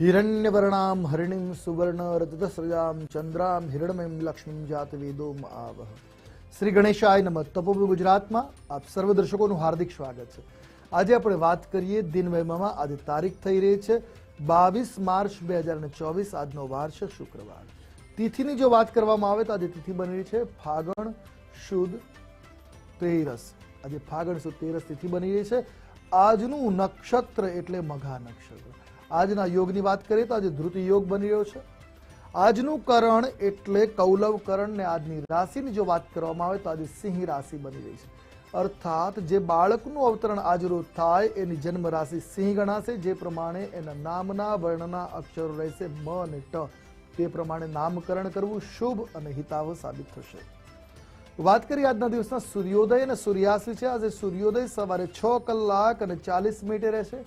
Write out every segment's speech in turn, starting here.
હિરણ્યવર્ણામ હરિણીમ સુવર્ણ રજતસૃજામ ચંદ્રામ હિરણમયમ લક્ષ્મીમ જાત વેદોમ આવહ શ્રી ગણેશાય નમઃ તપોભ ગુજરાતમાં આપ સર્વ દર્શકોનું હાર્દિક સ્વાગત છે આજે આપણે વાત કરીએ દિન વહેમામાં આજે તારીખ થઈ રહી છે બાવીસ માર્ચ બે હજાર ચોવીસ આજનો વાર છે શુક્રવાર તિથિની જો વાત કરવામાં આવે તો આજે તિથિ બની રહી છે ફાગણ શુદ્ધ તેરસ આજે ફાગણ સુદ તેરસ તિથિ બની રહી છે આજનું નક્ષત્ર એટલે મઘા નક્ષત્ર આજના યોગની વાત કરીએ તો આજે ધૃતિ યોગ બની રહ્યો છે. આજનું કરણ એટલે કૌલવ કરણ ને આજની રાશિની જો વાત કરવામાં આવે તો આજે સિંહ રાશિ બની રહી છે. અર્થાત જે બાળકનું અવતરણ આજરોજ થાય એની જન્મ રાશિ સિંહ ગણાશે, જે પ્રમાણે એના નામના વર્ણના અક્ષરો રહેશે મ અને ટ. તે પ્રમાણે નામકરણ કરવું શુભ અને હિતાવ સાબિત થશે. વાત કરીએ આજના દિવસના સૂર્યોદય અને સૂર્યાસ્ત છે. આજે સૂર્યોદય સવારે છ કલાક અને ચાલીસ મિનિટે રહેશે.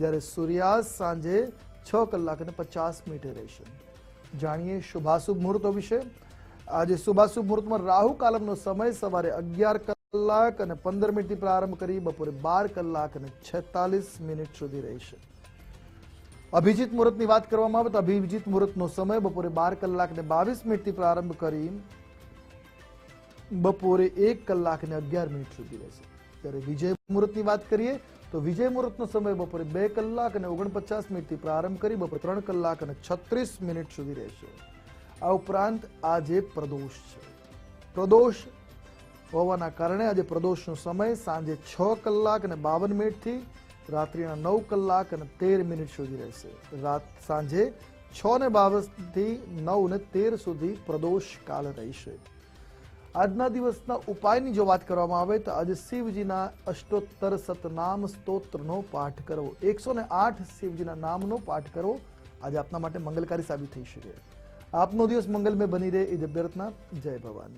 જ્યારે સૂર્યાસ્ત સાંજે છ કલાક અને પચાસ મિનિટે રહેશે. જાણીએ શુભાશુભ મુહૂર્તો વિશે. આજે શુભાશુભ મુહૂર્તમાં રાહુ કાલમનો સમય સવારે અગિયાર કલાક અને પંદર મિનિટથી પ્રારંભ કરી બપોરે બાર કલાક અને છેતાલીસ મિનિટ સુધી રહેશે. અભિજીત મુહૂર્તની વાત કરવામાં આવે તો અભિજીત મુહૂર્તનો સમય બપોરે બાર કલાક ને બાવીસ મિનિટથી પ્રારંભ કરી બપોરે એક કલાક ને અગિયાર મિનિટ સુધી રહેશે. ત્યારે વિજય મુહૂર્તની વાત કરીએ તો વિજય મુહૂર્તનો સમય બપોરે બે કલાક અને ઓગણપચાસ મિનિટથી પ્રારંભ કરી બપોરે ત્રણ કલાક અને છત્રીસ મિનિટ સુધી રહેશે. આ ઉપરાંત આજે પ્રદોષ છે. પ્રદોષ હોવાના કારણે આજે પ્રદોષનો સમય સાંજે છ કલાક અને બાવન મિનિટથી રાત્રિના નવ કલાક અને તેર મિનિટ સુધી રહેશે. રાત સાંજે છ ને બાવનથી નવ ને તેર સુધી પ્રદોષ કાલ રહેશે. આજના દિવસના ઉપાયની જો વાત કરવામાં આવે તો આજે શિવજીના અષ્ટોત્તર સતનામ સ્તોત્રનો પાઠ કરવો એકસો ને આઠ શિવજીના નામનો પાઠ કરવો આજે આપના માટે મંગલકારી સાબિત થઈ શકે. આપનો દિવસ મંગલમય બની રહે. એ જ જય ભવાની.